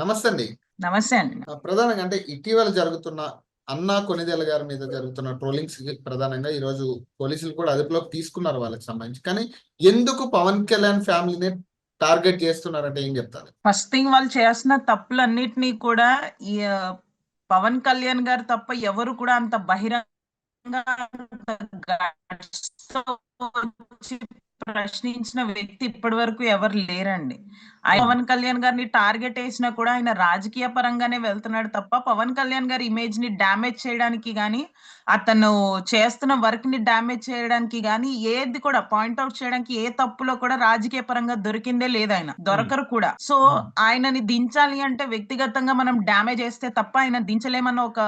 నమస్తే అండి. నమస్తే అండి. ప్రధానంగా అంటే ఇటీవల జరుగుతున్న అన్నా కొనిదెల గారి మీద జరుగుతున్న ట్రోలింగ్స్ ప్రధానంగా ఈ రోజు పోలీసులు కూడా అదుపులోకి తీసుకున్నారు వాళ్ళకి సంబంధించి. కానీ ఎందుకు పవన్ కళ్యాణ్ ఫ్యామిలీని టార్గెట్ చేస్తున్నారంటే ఏం చెప్తారు? ఫస్ట్ థింగ్ వాళ్ళు చేస్తున్న తప్పులన్నిటినీ కూడా పవన్ కళ్యాణ్ గారు తప్ప ఎవరు కూడా అంత బహిరంగ ప్రశ్నించిన వ్యక్తి ఇప్పటి వరకు ఎవరు లేరండి. ఆయన పవన్ కళ్యాణ్ గారిని టార్గెట్ వేసినా కూడా ఆయన రాజకీయ పరంగానే వెళ్తున్నాడు తప్ప పవన్ కళ్యాణ్ గారి ఇమేజ్ని డ్యామేజ్ చేయడానికి గాని అతను చేస్తున్న వర్క్ని డ్యామేజ్ చేయడానికి గాని ఏది కూడా పాయింట్అవుట్ చేయడానికి ఏ తప్పులో కూడా రాజకీయ పరంగా దొరికిందే లేదు ఆయన. దొరకరు కూడా. సో. ఆయనని దించాలి అంటే వ్యక్తిగతంగా మనం డ్యామేజ్ చేస్తే తప్ప ఆయన దించలేమన్న ఒక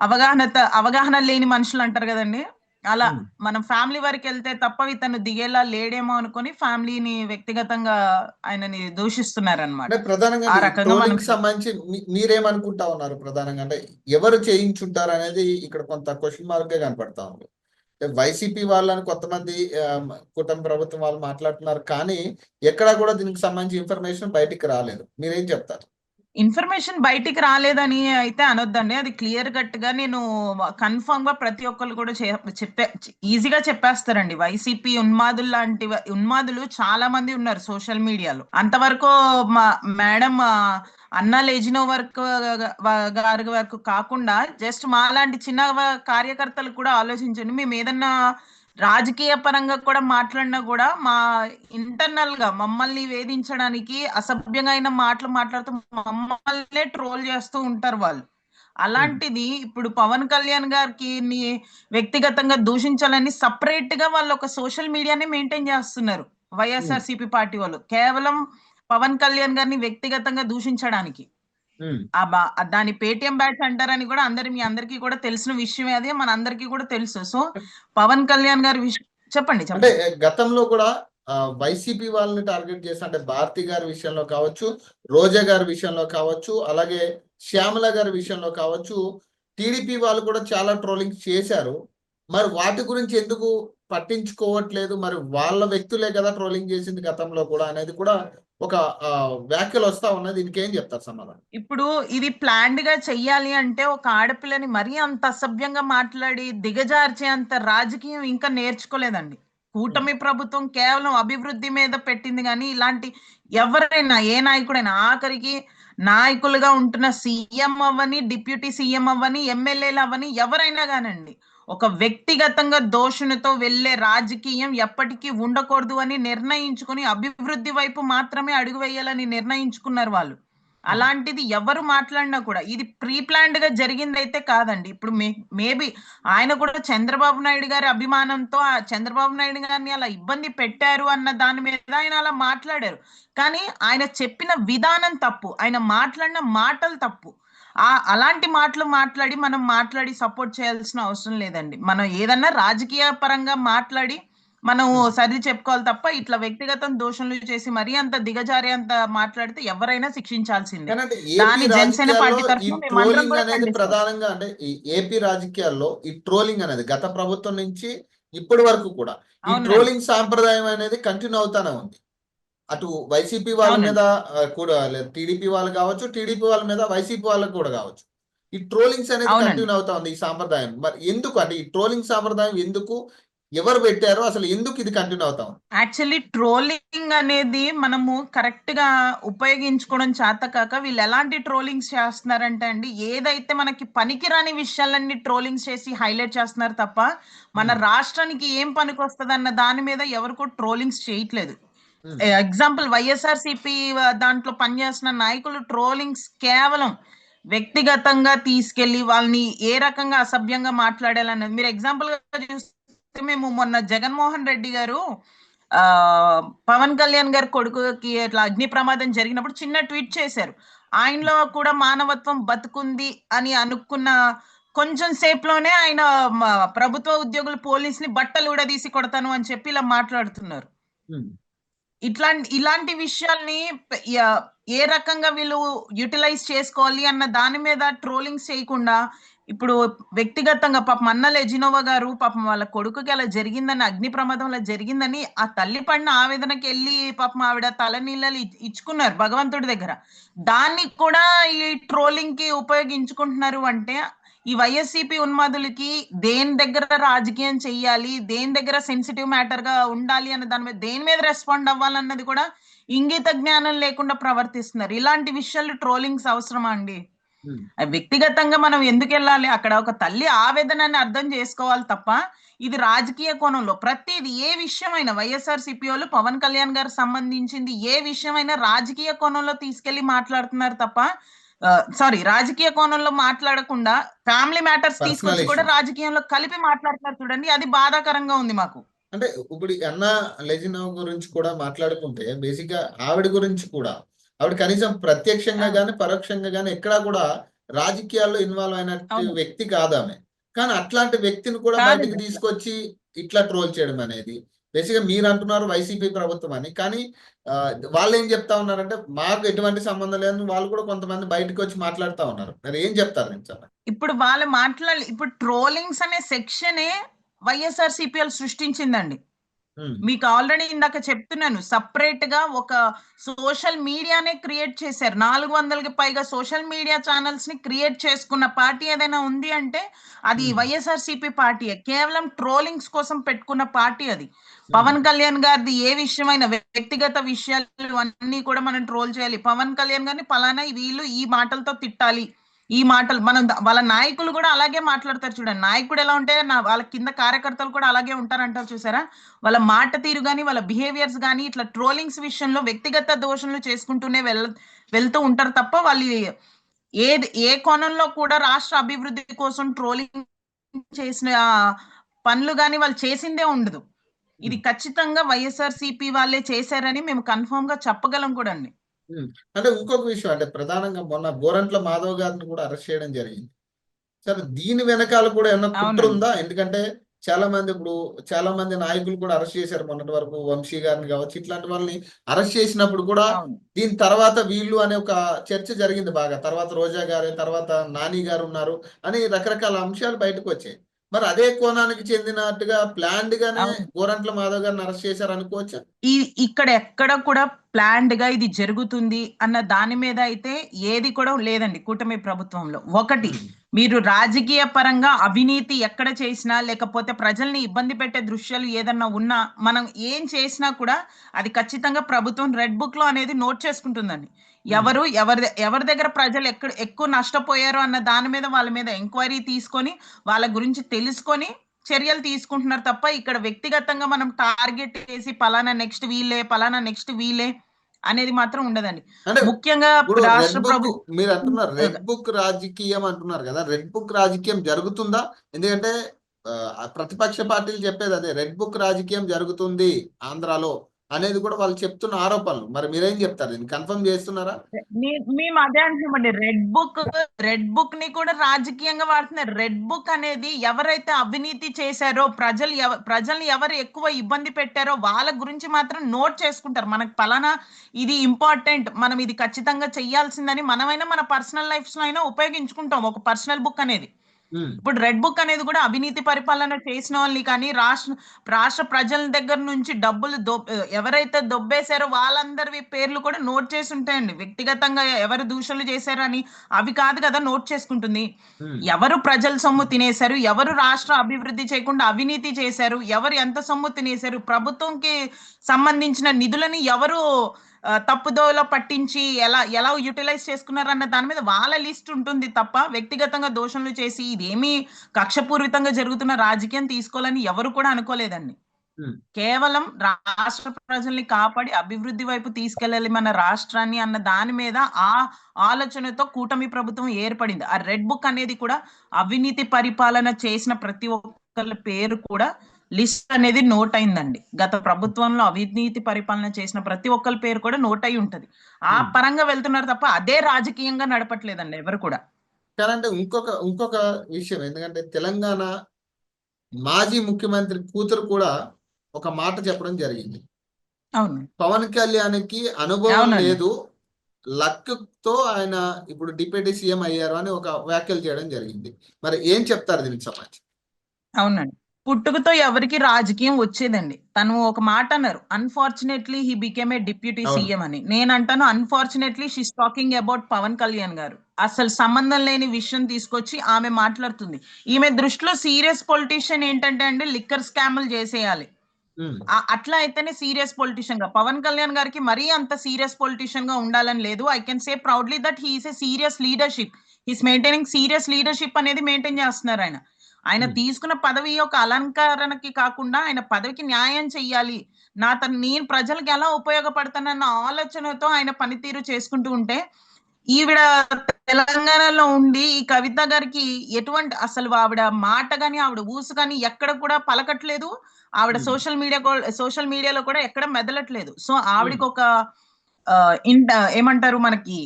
అవగాహన అవగాహన లేని మనుషులు అంటారు కదండి. అలా. మనం ఫ్యామిలీ వరకు వెళ్తే తప్ప ఇతను దిగేలా లేడేమో అనుకొని ఫ్యామిలీని వ్యక్తిగతంగా ఆయనని దూషిస్తున్నారు అంటే ప్రధానంగా సంబంధించి మీరేమనుకుంటా ఉన్నారు ప్రధానంగా? అంటే ఎవరు చేయించుంటారు అనేది ఇక్కడ కొంత క్వశ్చన్ మార్క్గా కనపడతా ఉంది. వైసీపీ వాళ్ళని కొంతమంది కుటుంబ ప్రభుత్వం వాళ్ళు మాట్లాడుతున్నారు కానీ ఎక్కడా కూడా దీనికి సంబంధించి ఇన్ఫర్మేషన్ బయటికి రాలేదు. మీరేం చెప్తారు? ఇన్ఫర్మేషన్ బయటికి రాలేదని అయితే అనొద్దండి. అది క్లియర్ కట్గా నేను కన్ఫర్మ్గా ప్రతి ఒక్కరు కూడా చే- చెప్పే ఈజీగా చెప్పేస్తారండి. వైసీపీ ఉన్మాదులు లాంటి ఉన్మాదులు చాలా మంది ఉన్నారు సోషల్ మీడియాలో. అంతవరకు మా మేడం అన్నా లేజినో వర్క్ గారి వరకు కాకుండా జస్ట్ మా లాంటి చిన్న కార్యకర్తలు కూడా ఆలోచించండి. మేము ఏదన్నా రాజకీయ పరంగా కూడా మాట్లాడినా కూడా మా ఇంటర్నల్గా మమ్మల్ని వేధించడానికి అసభ్యంగా అయిన మాటలు మాట్లాడుతూ మమ్మల్నే ట్రోల్ చేస్తూ ఉంటారు వాళ్ళు. అలాంటిది ఇప్పుడు పవన్ కళ్యాణ్ గారికి వ్యక్తిగతంగా దూషించాలని సపరేట్గా వాళ్ళు ఒక సోషల్ మీడియాని మెయింటైన్ చేస్తున్నారు. వైఎస్ఆర్ పార్టీ వాళ్ళు. కేవలం పవన్ కళ్యాణ్ గారిని వ్యక్తిగతంగా దూషించడానికి. దాని పేటిఎం బ్యాచ్ అంటారని కూడా అందరి మీ అందరికీ కూడా తెలిసిన విషయమే అది మన అందరికీ కూడా తెలుసు. సో పవన్ కళ్యాణ్ గారి విషయం చెప్పండి అంటే గతంలో కూడా వైసీపీ వాళ్ళని టార్గెట్ చేసి అంటే భారతి గారి విషయంలో కావచ్చు రోజా గారి విషయంలో కావచ్చు అలాగే శ్యామల గారి విషయంలో కావచ్చు టీడీపీ వాళ్ళు కూడా చాలా ట్రోలింగ్ చేశారు. మరి వాటి గురించి ఎందుకు పట్టించుకోవట్లేదు? మరి వాళ్ళ వ్యక్తులే కదా ట్రోలింగ్ చేసింది గతంలో కూడా అనేది కూడా ఒక వ్యాఖ్యలు వస్తా ఉన్నది దీనికి ఏం చెప్తారు సమాధానం? ఇప్పుడు ఇది ప్లాన్డ్గా చెయ్యాలి అంటే ఒక ఆడపిల్లని మరీ అంత అసభ్యంగా మాట్లాడి దిగజార్చే అంత రాజకీయం ఇంకా నేర్చుకోలేదండి. కూటమి ప్రభుత్వం కేవలం అభివృద్ధి మీద పెట్టింది కానీ ఇలాంటి ఎవరైనా ఏ నాయకుడైనా ఆఖరికి నాయకులుగా ఉంటున్న సీఎం అవ్వని డిప్యూటీ సీఎం అవ్వని ఎమ్మెల్యేలు అవ్వని ఎవరైనా కానండి ఒక వ్యక్తిగతంగా దోషునితో వెళ్ళే రాజకీయం ఎప్పటికీ ఉండకూడదు అని నిర్ణయించుకుని అభివృద్ధి వైపు మాత్రమే అడుగు వేయాలని నిర్ణయించుకున్నారు వాళ్ళు. అలాంటిది ఎవరు మాట్లాడినా కూడా ఇది ప్రీ ప్లాన్డ్గా జరిగింది అయితే కాదండి. ఇప్పుడు మే మేబీ ఆయన కూడా చంద్రబాబు నాయుడు గారి అభిమానంతో ఆ చంద్రబాబు నాయుడు గారిని అలా ఇబ్బంది పెట్టారు అన్న దాని మీద ఆయన అలా మాట్లాడారు. కానీ ఆయన చెప్పిన విధానం తప్పు. ఆయన మాట్లాడిన మాటలు తప్పు. ఆ అలాంటి మాటలు మాట్లాడి మనం మాట్లాడి సపోర్ట్ చేయాల్సిన అవసరం లేదండి మనం ఏదన్నా రాజకీయ పరంగా మాట్లాడి మనం సర్ది చెప్పుకోవాలి తప్ప ఇట్లా వ్యక్తిగతం దోషణలు చేసి మరీ అంత దిగజారి అంత మాట్లాడితే ఎవరైనా శిక్షించాల్సిందే దాని జనసేన పార్టీ తరఫున. ప్రధానంగా అంటే ఈ ఏపీ రాజకీయాల్లో ఈ ట్రోలింగ్ అనేది గత ప్రభుత్వం నుంచి ఇప్పటి వరకు కూడా ఈ. ట్రోలింగ్ సాంప్రదాయం అనేది కంటిన్యూ అవుతానే ఉంది అటు వైసీపీ వాళ్ళ. మీద కూడా టీడీపీ వాళ్ళు కావచ్చు టీడీపీ వాళ్ళ మీద వైసీపీ వాళ్ళకి కూడా కావచ్చు ఈ ట్రోలింగ్స్ అనేది. కంటిన్యూ అవుతా ఉంది ఈ సాంప్రదాయం మరి ఎందుకు అంటే ఈ ట్రోలింగ్ సాంప్రదాయం ఎందుకు ఎవరు పెట్టారో అసలు ఎందుకు ఇది కంటిన్యూ అవుతా ఉంది యాక్చువల్లీ ట్రోలింగ్ అనేది మనము కరెక్ట్గా ఉపయోగించుకోవడం చేత కాక వీళ్ళు ఎలాంటి ట్రోలింగ్స్ చేస్తున్నారంటే అండి ఏదైతే మనకి పనికిరాని విషయాలన్నీ ట్రోలింగ్స్ చేసి హైలైట్ చేస్తున్నారు తప్ప మన. రాష్ట్రానికి ఏం పనికొస్తుంది అన్న దాని మీద ఎవరికో ట్రోలింగ్స్ చేయట్లేదు ఎగ్జాంపుల్ వైఎస్ఆర్సిపి దాంట్లో పనిచేసిన నాయకులు ట్రోలింగ్స్ కేవలం వ్యక్తిగతంగా తీసుకెళ్ళి వాళ్ళని ఏ రకంగా అసభ్యంగా మాట్లాడాలన్నది. మీరు ఎగ్జాంపుల్గా చూస్తే మేము మొన్న జగన్మోహన్ రెడ్డి గారు ఆ పవన్ కళ్యాణ్ గారి కొడుకుకి ఇట్లా అగ్ని ప్రమాదం జరిగినప్పుడు చిన్న ట్వీట్ చేశారు. ఆయనలో కూడా మానవత్వం బతుకుంది అని అనుకున్న కొంచెం సేపులోనే ఆయన ప్రభుత్వ ఉద్యోగులు పోలీసుని బట్టలు కూడా తీసి కొడతాను అని చెప్పి ఇలా మాట్లాడుతున్నారు. ఇట్లా ఇట్లాంటి ఇలాంటి విషయాల్ని ఏ రకంగా వీళ్ళు యూటిలైజ్ చేసుకోవాలి అన్న దాని మీద ట్రోలింగ్స్ చేయకుండా ఇప్పుడు వ్యక్తిగతంగా పాపం అన్న లెజినోవా గారు పాపం వాళ్ళ కొడుకుకి అలా జరిగిందని అగ్ని ప్రమాదం అలా జరిగిందని ఆ తల్లి పడిన ఆవేదనకి వెళ్ళి పాపం ఆవిడ తల ఇచ్చుకున్నారు భగవంతుడి దగ్గర. దాన్ని కూడా ఈ ట్రోలింగ్కి ఉపయోగించుకుంటున్నారు అంటే ఈ వైఎస్సిపి ఉన్మాదులకి దేని దగ్గర రాజకీయం చెయ్యాలి దేని దగ్గర సెన్సిటివ్ మ్యాటర్గా ఉండాలి అన్న దాని మీద దేని మీద రెస్పాండ్ అవ్వాలన్నది కూడా ఇంగిత జ్ఞానం లేకుండా ప్రవర్తిస్తున్నారు. ఇలాంటి విషయాలు ట్రోలింగ్స్ అవసరమా అండి? వ్యక్తిగతంగా మనం ఎందుకు వెళ్ళాలి? అక్కడ ఒక తల్లి ఆవేదనని అర్థం చేసుకోవాలి తప్ప ఇది రాజకీయ కోణంలో ప్రతిది ఏ విషయమైనా వైఎస్ఆర్ సిపిఓలు పవన్ కళ్యాణ్ గారు సంబంధించింది ఏ విషయమైనా రాజకీయ కోణంలో తీసుకెళ్ళి మాట్లాడుతున్నారు తప్ప సారీ రాజకీయ కోణంలో మాట్లాడకుండా ఫ్యామిలీ మ్యాటర్స్ తీసుకొచ్చి కూడా. రాజకీయంలో కలిపి మాట్లాడుతున్నారు చూడండి అది బాధాకరంగా ఉంది మాకు అంటే ఇప్పుడు అన్న లెజినో గురించి కూడా మాట్లాడుకుంటే బేసిక్గా ఆవిడ గురించి కూడా ఆవిడ కనీసం ప్రత్యక్షంగా. గాని పరోక్షంగా గాని ఎక్కడా కూడా రాజకీయాల్లో ఇన్వాల్వ్ అవును. వ్యక్తి కాదు ఆమె కానీ అట్లాంటి వ్యక్తిని కూడా. బయటకు తీసుకొచ్చి ఇట్లా ట్రోల్ చేయడం అనేది బేసిక్గా మీరు అంటున్నారు వైసీపీ ప్రభుత్వం అని కానీ వాళ్ళు ఏం చెప్తా ఉన్నారంటే మాకు ఎటువంటి సంబంధం లేదని వాళ్ళు కూడా కొంతమంది బయటకు వచ్చి మాట్లాడుతా ఉన్నారు. మరి ఏం చెప్తారు నేను ఇప్పుడు వాళ్ళు మాట్లాడాలి ఇప్పుడు ట్రోలింగ్స్ అనే సెక్షనే వైఎస్ఆర్ సిపిఎల్ సృష్టించిందండి మీకు ఆల్రెడీ ఇందాక చెప్తున్నాను సపరేట్గా ఒక సోషల్ మీడియానే క్రియేట్ చేశారు. నాలుగు వందలకి పైగా సోషల్ మీడియా ఛానల్స్ని క్రియేట్ చేసుకున్న పార్టీ ఏదైనా ఉంది అంటే అది. వైఎస్ఆర్ సిపి పార్టీయే. కేవలం ట్రోలింగ్స్ కోసం పెట్టుకున్న పార్టీ అది. పవన్ కళ్యాణ్ గారిది ఏ విషయమైన వ్యక్తిగత విషయాలు అన్ని కూడా మనం ట్రోల్ చేయాలి. పవన్ కళ్యాణ్ గారిని పలానా వీళ్ళు ఈ మాటలతో తిట్టాలి. ఈ మాటలు మనం వాళ్ళ నాయకులు కూడా అలాగే మాట్లాడతారు చూడండి. నాయకుడు ఎలా ఉంటే నా వాళ్ళ కింద కార్యకర్తలు కూడా అలాగే ఉంటారంటారు చూసారా? వాళ్ళ మాట తీరు కానీ వాళ్ళ బిహేవియర్స్ కానీ ఇట్లా ట్రోలింగ్స్ విషయంలో వ్యక్తిగత దోషణలు చేసుకుంటూనే వెళ్ వెళ్తూ ఉంటారు తప్ప వాళ్ళు ఏది ఏ కోణంలో కూడా రాష్ట్ర అభివృద్ధి కోసం ట్రోలింగ్ చేసిన పనులు కానీ వాళ్ళు చేసిందే ఉండదు. ఇది ఖచ్చితంగా వైఎస్ఆర్ సిపి వాళ్ళే చేశారని మేము కన్ఫర్మ్గా చెప్పగలం కూడా అండి. అంటే ఇంకొక విషయం అంటే ప్రధానంగా మొన్న గోరంట్ల మాధవ్ గారిని కూడా అరెస్ట్ చేయడం జరిగింది. సరే దీని వెనకాల కూడా ఏమన్నా కుట్ర. ఉందా? ఎందుకంటే చాలా మంది ఇప్పుడు చాలా మంది నాయకులు కూడా అరెస్ట్ చేశారు మొన్నటి వరకు వంశీ గారిని కావచ్చు ఇట్లాంటి వాళ్ళని అరెస్ట్ చేసినప్పుడు కూడా దీని తర్వాత వీళ్ళు అనే ఒక చర్చ జరిగింది బాగా. తర్వాత రోజా గారు తర్వాత నాని గారు ఉన్నారు అని రకరకాల అంశాలు బయటకు వచ్చాయి. మరి అదే కోణానికి చెందినట్టుగా ప్లాన్డ్ గానే. గోరంట్ల మాధవ్ గారిని అరెస్ట్ చేశారు అనుకోవచ్చా? ఈ ఇక్కడ ఎక్కడ కూడా ప్లాన్డ్గా ఇది జరుగుతుంది అన్న దాని మీద అయితే ఏది కూడా లేదండి కూటమి ప్రభుత్వంలో. ఒకటి మీరు రాజకీయ పరంగా అవినీతి ఎక్కడ చేసినా లేకపోతే ప్రజల్ని ఇబ్బంది పెట్టే దృశ్యాలు ఏదన్నా ఉన్నా మనం ఏం చేసినా కూడా అది ఖచ్చితంగా ప్రభుత్వం రెడ్ బుక్లో అనేది నోట్ చేసుకుంటుందండి. ఎవరు ఎవరి ఎవరి దగ్గర ప్రజలు ఎక్కడ ఎక్కువ నష్టపోయారు అన్న దాని మీద వాళ్ళ మీద ఎంక్వైరీ తీసుకొని వాళ్ళ గురించి తెలుసుకొని చర్యలు తీసుకుంటున్నారు తప్ప ఇక్కడ వ్యక్తిగతంగా మనం టార్గెట్ చేసి పలానా నెక్స్ట్ వీలే పలానా నెక్స్ట్ వీలే అనేది మాత్రం ఉండదండి. ముఖ్యంగా రాష్ట్ర ప్రభుత్వం మీరు అంటున్నారు రెడ్ బుక్ రాజకీయం అంటున్నారు కదా రెడ్ బుక్ రాజకీయం జరుగుతుందా? ఎందుకంటే ప్రతిపక్ష పార్టీలు చెప్పేది అదే రెడ్ బుక్ రాజకీయం జరుగుతుంది ఆంధ్రాలో. అనేది కూడా వాళ్ళు చెప్తున్న ఆరోపణలు. మరి మీరేం చెప్తారు? దీన్ని కన్ఫర్మ్ చేస్తున్నారా? మేము అదే అంటున్నామండి. రెడ్ బుక్ రెడ్ బుక్ని కూడా రాజకీయంగా వాడుతున్నారు. రెడ్ బుక్ అనేది ఎవరైతే అవినీతి చేశారో ప్రజలు ప్రజల్ని ఎవరు ఎక్కువ ఇబ్బంది పెట్టారో వాళ్ళ గురించి మాత్రం నోట్ చేసుకుంటారు. మనకు పలానా ఇది ఇంపార్టెంట్ మనం ఇది ఖచ్చితంగా చెయ్యాల్సిందని మనమైనా మన పర్సనల్ లైఫ్లో అయినా ఉపయోగించుకుంటాం ఒక పర్సనల్ బుక్ అనేది. ఇప్పుడు రెడ్ బుక్ అనేది కూడా అవినీతి పరిపాలన చేసిన వాళ్ళని కానీ రాష్ట్ర రాష్ట్ర ప్రజల దగ్గర నుంచి డబ్బులు దొ ఎవరైతే దొబ్బేశారో వాళ్ళందరి పేర్లు కూడా నోట్ చేసి ఉంటాయండి వ్యక్తిగతంగా ఎవరు దూషణలు చేశారని అవి కాదు కదా నోట్ చేసుకుంటుంది. ఎవరు ప్రజల సొమ్ము తినేశారు ఎవరు రాష్ట్ర అభివృద్ధి చేయకుండా అవినీతి చేశారు ఎవరు ఎంత సొమ్ము తినేశారు ప్రభుత్వంకి సంబంధించిన నిధులని ఎవరు తప్పుదోవలో పట్టించి ఎలా ఎలా యూటిలైజ్ చేసుకున్నారు అన్న దాని మీద వాళ్ళ లిస్ట్ ఉంటుంది తప్ప వ్యక్తిగతంగా దోషణలు చేసి ఇదేమీ కక్షపూరితంగా జరుగుతున్న రాజకీయం తీసుకోవాలని ఎవరు కూడా అనుకోలేదండి. కేవలం రాష్ట్ర ప్రజల్ని కాపాడి అభివృద్ధి వైపు తీసుకెళ్ళాలి మన రాష్ట్రాన్ని అన్న దాని మీద ఆ ఆలోచనతో కూటమి ప్రభుత్వం ఏర్పడింది ఆ రెడ్ బుక్ అనేది కూడా అవినీతి పరిపాలన చేసిన ప్రతి ఒక్కరి పేరు కూడా లిస్ట్ అనేది నోట్ అయిందండి. గత ప్రభుత్వంలో అవినీతి పరిపాలన చేసిన ప్రతి ఒక్కరి పేరు కూడా నోట్ అయి ఉంటది. ఆ. పరంగా వెళ్తున్నారు తప్ప అదే రాజకీయంగా నడపట్లేదండి ఎవరు కూడా. కానీ అంటే ఇంకొక ఇంకొక విషయం ఎందుకంటే తెలంగాణ మాజీ ముఖ్యమంత్రి కూతురు కూడా ఒక మాట చెప్పడం జరిగింది. అవును. పవన్ కళ్యాణ్కి అనుభవం. లేదు. లక్తో ఆయన ఇప్పుడు డిప్యూటీ సీఎం అయ్యారు అని ఒక వ్యాఖ్యలు చేయడం జరిగింది. మరి ఏం చెప్తారు దీనికి సంబంధించి? అవునండి. పుట్టుకతో ఎవరికి రాజకీయం వచ్చేదండి. తను ఒక మాట అన్నారు unfortunately he became a deputy. CM అని. నేను అంటాను unfortunately she's talking about Pawan Kalyan garu. అసలు సంబంధం లేని విషయం తీసుకొచ్చి ఆమె మాట్లాడుతుంది. ఈమె దృష్టిలో సీరియస్ పొలిటీషియన్ ఏంటంటే అండి లిక్కర్ స్కామ్లు చేసేయాలి. అట్లా అయితేనే సీరియస్ పొలిటీషియన్గా. పవన్ కళ్యాణ్ గారికి మరీ అంత సీరియస్ పొలిటీషియన్గా ఉండాలని లేదు. I can say proudly that he's a serious leadership he's maintaining serious leadership అనేది మెయింటైన్ చేస్తున్నారు ఆయన. ఆయన. తీసుకున్న పదవి ఒక అలంకరణకి కాకుండా ఆయన పదవికి న్యాయం చెయ్యాలి నా తన నేను ప్రజలకు ఎలా ఉపయోగపడతానన్న ఆలోచనతో ఆయన పనితీరు చేసుకుంటూ ఉంటే ఈవిడ తెలంగాణలో ఉండి ఈ కవిత గారికి ఎటువంటి అసలు ఆవిడ మాట గాని ఆవిడ ఊసు కానీ ఎక్కడ కూడా పలకట్లేదు ఆవిడ. సోషల్ మీడియా సోషల్ మీడియాలో కూడా ఎక్కడ మెదలట్లేదు సో ఆవిడకి ఒక ఏమంటారు మనకి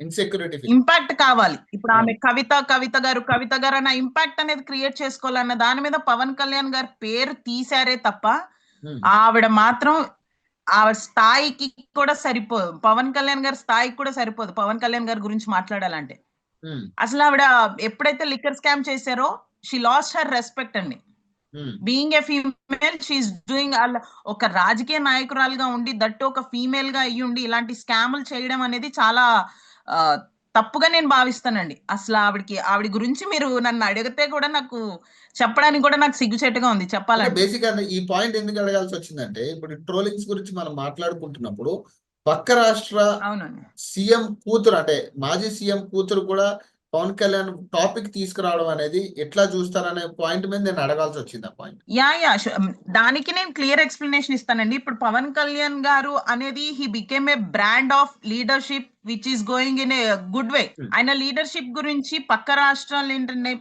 ఇన్సెక్యూరిటీ ఇంపాక్ట్ కావాలి. ఇప్పుడు ఆమె కవిత కవిత గారు కవిత గారు అన్న ఇంపాక్ట్ అనేది క్రియేట్ చేసుకోవాలన్న దాని మీద పవన్ కళ్యాణ్ గారు పేరు తీశారే తప్ప ఉమ్, ఆవిడ మాత్రం ఆవిడ స్థాయికి కూడా సరిపోదు పవన్ కళ్యాణ్ గారి స్థాయికి కూడా సరిపోదు. పవన్ కళ్యాణ్ గారి గురించి మాట్లాడాలంటే. ఉమ్, అసలు ఆవిడ ఎప్పుడైతే లిక్కర్ స్కామ్ చేశారో షీ లాస్ట్ హర్ రెస్పెక్ట్ అండి. Being a female she's doing ఒక రాజకీయ నాయకురాలుగా ఉండి దట్టు ఒక ఫీమేల్గా అయ్యి ఉండి ఇలాంటి స్కాములు చేయడం అనేది చాలా తప్పుగా నేను భావిస్తానండి. అసలు ఆవిడకి ఆవిడ గురించి మీరు నన్ను అడిగితే కూడా నాకు చెప్పడానికి కూడా నాకు సిగ్గుచేటుగా ఉంది చెప్పాలంటే. బేసిక్ ఈ పాయింట్ ఎందుకు అడగాల్సి వచ్చిందంటే ఇప్పుడు ట్రోలింగ్స్ గురించి మనం మాట్లాడుకుంటున్నప్పుడు పక్క రాష్ట్ర అవునండి. సీఎం కూతురు అంటే మాజీ సీఎం కూతురు కూడా పవన్ కళ్యాణ్ టాపిక్ తీసుకురావడం అనేది ఎట్లా చూస్తారనే పాయింట్ మీద నేను అడగాల్సి వచ్చింది ఆ పాయింట్. యా యా దానికి నేను క్లియర్ ఎక్స్ప్లెనేషన్ ఇస్తానండి. ఇప్పుడు పవన్ కళ్యాణ్ గారు అనేది he became a brand of leadership which is going in a good way Hmm. ఆయన లీడర్షిప్ గురించి పక్క రాష్ట్రాలు ఏంటంటే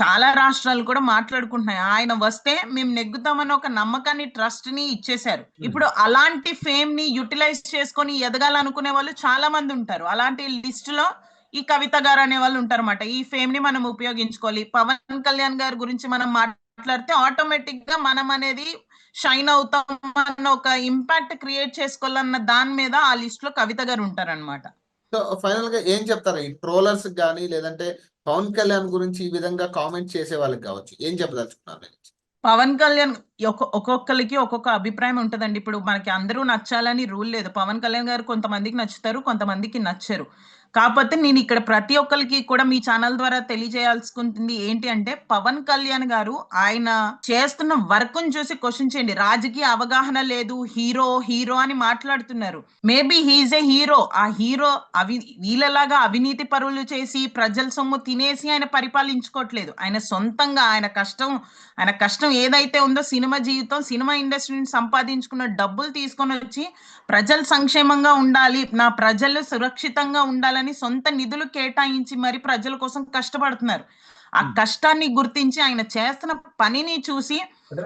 చాలా రాష్ట్రాలు కూడా మాట్లాడుకుంటున్నాయి. ఆయన వస్తే మేము నెగ్గుతామని ఒక నమ్మకాన్ని ట్రస్ట్ని ఇచ్చేశారు ఇప్పుడు అలాంటి ఫేమ్ని యుటిలైజ్ చేసుకొని ఎదగాలనుకునే వాళ్ళు చాలా మంది ఉంటారు. అలాంటి లిస్ట్లో ఈ కవిత గారు అనే వాళ్ళు ఉంటారన్నమాట. ఈ ఫేమ్ని మనం ఉపయోగించుకోవాలి. పవన్ కళ్యాణ్ గారి గురించి మనం మాట్లాడితే ఆటోమేటిక్గా మనం అనేది షైన్ అవుతాం అన్న ఒక ఇంపాక్ట్ క్రియేట్ చేసుకోవాలన్న దాని మీద ఆ లిస్ట్లో కవిత గారు ఉంటారన్నమాట. సో ఫైనల్గా ఏం చెప్తారు? ఈ ట్రోలర్స్ కానీ లేదంటే పవన్ కళ్యాణ్ గురించి ఈ విధంగా కామెంట్ చేసే వాళ్ళకి కావచ్చు. ఏం చెప్పదలుచుకున్నారు? నేను? పవన్ కళ్యాణ్ ఒక్కొ- ఒక్కొక్కరికి ఒక్కొక్క అభిప్రాయం ఉంటదండి. ఇప్పుడు మనకి అందరూ నచ్చాలని రూల్ లేదు. పవన్ కళ్యాణ్ గారు కొంతమందికి నచ్చుతారు కొంతమందికి నచ్చరు. కాకపోతే నేను ఇక్కడ ప్రతి ఒక్కరికి కూడా మీ ఛానల్ ద్వారా తెలియజేయాల్సుకుంటుంది ఏంటి అంటే పవన్ కళ్యాణ్ గారు ఆయన చేస్తున్న వర్క్ చూసి క్వశ్చన్ చేయండి. రాజకీయ అవగాహన లేదు హీరో హీరో అని మాట్లాడుతున్నారు. Maybe he's a hero uh hero అవి వీళ్ళలాగా అవినీతి పరులు చేసి ప్రజల సొమ్ము తినేసి ఆయన పరిపాలించుకోవట్లేదు. ఆయన సొంతంగా ఆయన కష్టం ఆయన కష్టం ఏదైతే ఉందో సినిమా జీవితం సినిమా ఇండస్ట్రీని సంపాదించుకున్న డబ్బులు తీసుకొని వచ్చి ప్రజలు సంక్షేమంగా ఉండాలి నా ప్రజలు సురక్షితంగా ఉండాలని సొంత నిధులు కేటాయించి మరి ప్రజల కోసం కష్టపడుతున్నారు. ఆ. కష్టాన్ని గుర్తించి ఆయన చేస్తున్న పనిని చూసి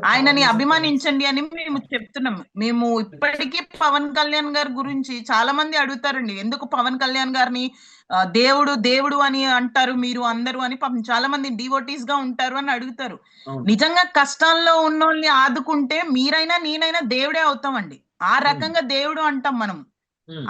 ఆయనని అభిమానించండి అని మేము చెప్తున్నాం మేము ఇప్పటికీ పవన్ కళ్యాణ్ గారి గురించి చాలా మంది అడుగుతారండి. ఎందుకు పవన్ కళ్యాణ్ గారిని దేవుడు దేవుడు అని అంటారు మీరు అందరూ అని పాపం చాలా మంది డివోటీస్గా ఉంటారు అని అడుగుతారు. నిజంగా కష్టాల్లో ఉన్నోళ్ళని ఆదుకుంటే మీరైనా నేనైనా దేవుడే అవుతామండి. ఆ రకంగా దేవుడు అంటాం మనం.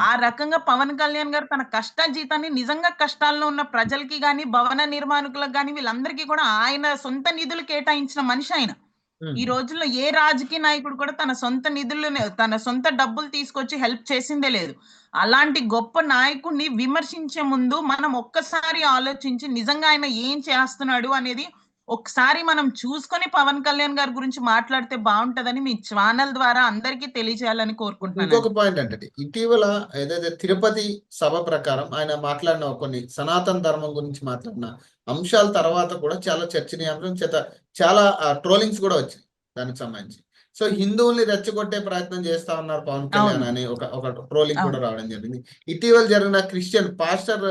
ఆ రకంగా పవన్ కళ్యాణ్ గారు తన కష్ట జీతాన్ని నిజంగా కష్టాల్లో ఉన్న ప్రజలకి గాని భవన నిర్మాణకులకు గాని వీళ్ళందరికీ కూడా ఆయన సొంత నిధులు కేటాయించిన మనిషి ఆయన. ఈ రోజుల్లో ఏ రాజకీయ నాయకుడు కూడా తన సొంత నిధులు తన సొంత డబ్బులు తీసుకొచ్చి హెల్ప్ చేసిందే లేదు. అలాంటి గొప్ప నాయకుడిని విమర్శించే ముందు మనం ఒక్కసారి ఆలోచించి నిజంగా ఆయన ఏం చేస్తున్నాడు అనేది ఒకసారి మనం చూసుకొని పవన్ కళ్యాణ్ గారి గురించి మాట్లాడితే బాగుంటదని మీ ఛానల్ ద్వారా అందరికీ తెలియజేయాలని కోరుకుంటున్నాను ఇంకొక పాయింట్ అంటే ఇటీవల ఏదైతే తిరుపతి సభ ప్రకారం ఆయన మాట్లాడిన కొన్ని సనాతన ధర్మం గురించి మాట్లాడిన అంశాల తర్వాత కూడా చాలా చర్చనీయాంశం చేత చాలా ట్రోలింగ్స్ కూడా వచ్చాయి దానికి సంబంధించి సో హిందువుల్ని రెచ్చగొట్టే ప్రయత్నం చేస్తా ఉన్నారు పవన్ కళ్యాణ్. అని ఒక ఒక ట్రోలింగ్ కూడా. రావడం జరిగింది ఇటీవల జరిగిన క్రిస్టియన్ పాస్టర్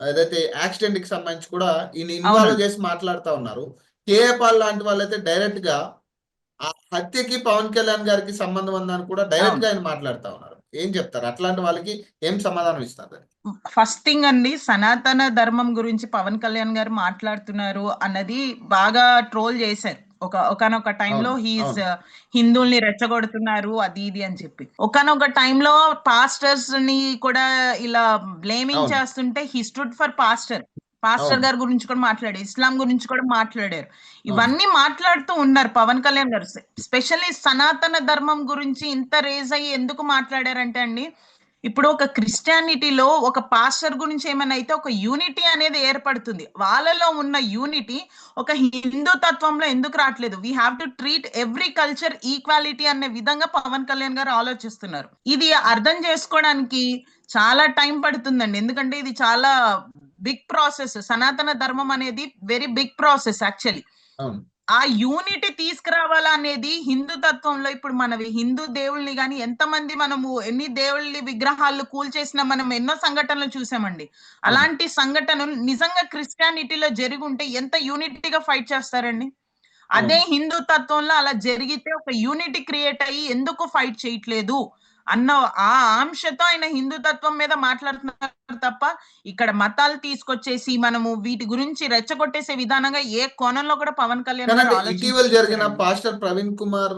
ఏదైతే యాక్సిడెంట్కి సంబంధించి కూడా ఈయన ఇన్వాల్వ్. చేసి మాట్లాడుతా ఉన్నారు. కేఏ పాల్ లాంటి వాళ్ళైతే డైరెక్ట్గా ఆ హత్యకి పవన్ కళ్యాణ్ గారికి సంబంధం ఉందని కూడా డైరెక్ట్గా ఆయన మాట్లాడుతా ఉన్నారు. ఏం చెప్తారు? అట్లాంటి వాళ్ళకి ఏం సమాధానం ఇస్తారు ఫస్ట్ థింగ్ అండి సనాతన ధర్మం గురించి పవన్ కళ్యాణ్ గారు మాట్లాడుతున్నారు అన్నది బాగా ట్రోల్ చేశారు. ఒక ఒకనొక టైంలో హీస్ అవును. హిందువుల్ని రెచ్చగొడుతున్నారు అది ఇది అని చెప్పి ఒకనొక టైంలో పాస్టర్స్ని కూడా ఇలా బ్లేమింగ్. చేస్తుంటే he stood for pastor pastor. గారి గురించి కూడా మాట్లాడారు ఇస్లాం గురించి కూడా మాట్లాడారు ఇవన్నీ మాట్లాడుతూ ఉన్నారు పవన్ కళ్యాణ్ గారు స్పెషల్లీ సనాతన ధర్మం గురించి ఇంత రేజ్ అయ్యి ఎందుకు మాట్లాడారంటే అండి ఇప్పుడు ఒక క్రిస్టియానిటీలో ఒక పాస్టర్ గురించి ఏమైనా అయితే ఒక యూనిటీ అనేది ఏర్పడుతుంది. వాళ్ళలో ఉన్న యూనిటీ ఒక హిందూ తత్వంలో ఎందుకు రావట్లేదు? We have to treat every culture equality అనే విధంగా పవన్ కళ్యాణ్ గారు ఆలోచిస్తున్నారు. ఇది అర్థం చేసుకోవడానికి చాలా టైం పడుతుందండి. ఎందుకంటే ఇది చాలా బిగ్ ప్రాసెస్. సనాతన ధర్మం అనేది very big process actually uh unity తీసుకురావాలా అనేది హిందూ తత్వంలో ఇప్పుడు మనవి. హిందూ దేవుళ్ళని కానీ ఎంతమంది మనము ఎన్ని దేవుళ్ళని విగ్రహాలు కూల్చేసిన మనం ఎన్నో సంఘటనలు చూసామండి. అలాంటి సంఘటనలు నిజంగా క్రిస్టియానిటీలో జరిగి ఉంటే ఎంత యూనిటీగా ఫైట్ చేస్తారండి? అదే హిందూ తత్వంలో అలా జరిగితే ఒక యూనిటీ క్రియేట్ అయ్యి ఎందుకు ఫైట్ చేయట్లేదు? అన్న ఆ ఆంశతో ఆయన హిందూ తత్వం మీద మాట్లాడుతున్నారు తప్ప ఇక్కడ మతాలు తీసుకొచ్చేసి మనము వీటి గురించి రెచ్చగొట్టేసే విధానంగా ఏ కోణంలో కూడా పవన్ కళ్యాణ్ ఇటీవల జరిగిన. పాస్టర్ ప్రవీణ్ కుమార్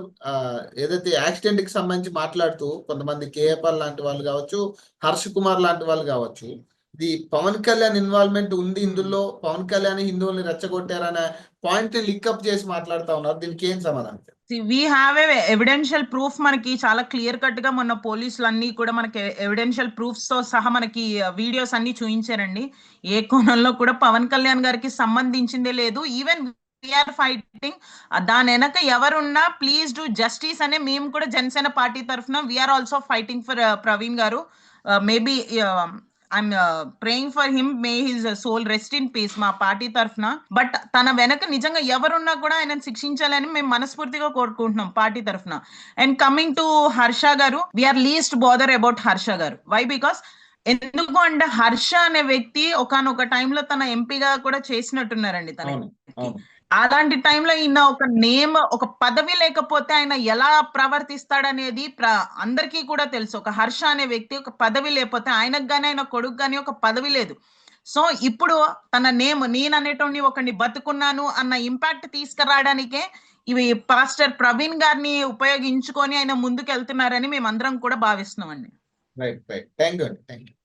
ఏదైతే యాక్సిడెంట్కి సంబంధించి మాట్లాడుతూ కొంతమంది కేఏపాల్ లాంటి వాళ్ళు కావచ్చు హర్ష్ కుమార్ లాంటి వాళ్ళు కావచ్చు ఇది పవన్ కళ్యాణ్ ఇన్వాల్వ్మెంట్ ఉంది ఇందులో పవన్ కళ్యాణ్ హిందువుల్ని రెచ్చగొట్టారనే పాయింట్ లిక్అప్ చేసి మాట్లాడుతా ఉన్నారు దీనికి ఏం సమాధానం we have a evidential proof మనకి చాలా క్లియర్ కట్గా మొన్న పోలీసులు అన్ని కూడా మనకి e- ఎవిడెన్షియల్ ప్రూఫ్స్తో సహా మనకి uh, వీడియోస్ అన్ని చూపించారండి ఏ కోణంలో కూడా పవన్ కళ్యాణ్ గారికి సంబంధించిందే లేదు. ఈవెన్ వీఆర్ ఫైటింగ్ దాని వెనక ఎవరున్నా ప్లీజ్ డూ జస్టిస్ అనే మేము కూడా జనసేన పార్టీ తరఫున we're also fighting for Praveen garu. Uh, maybe I'm praying for him may his soul rest in peace మా పార్టీ తరఫున. బట్ తన వెనక నిజంగా ఎవరున్నా కూడా ఆయన శిక్షించాలని మేము మనస్ఫూర్తిగా కోరుకుంటున్నాం పార్టీ తరఫున. అండ్ కమింగ్ టు హర్ష గారు we are least bother about Harsha గారు. వై బికాస్ ఎందుకు అంటే హర్ష అనే వ్యక్తి ఒకనొక టైంలో తన ఎంపీగా కూడా చేసినట్టున్నారండి తన అలాంటి టైంలో ఈయన ఒక నేమ్ ఒక పదవి లేకపోతే ఆయన ఎలా ప్రవర్తిస్తాడనేది ప్ర అందరికీ కూడా తెలుసు. ఒక హర్ష అనే వ్యక్తి ఒక పదవి లేకపోతే ఆయనకు కానీ ఆయన కొడుకు కానీ ఒక పదవి లేదు. సో ఇప్పుడు తన నేమ్ నేను అనేటువంటి ఒకరిని బతుకున్నాను అన్న ఇంపాక్ట్ తీసుకురావడానికే ఇవి పాస్టర్ ప్రవీణ్ గారిని ఉపయోగించుకొని ఆయన ముందుకు వెళ్తున్నారని మేము అందరం కూడా భావిస్తున్నామండి. రైట్ రైట్ థ్యాంక్ యూ అండి థ్యాంక్ యూ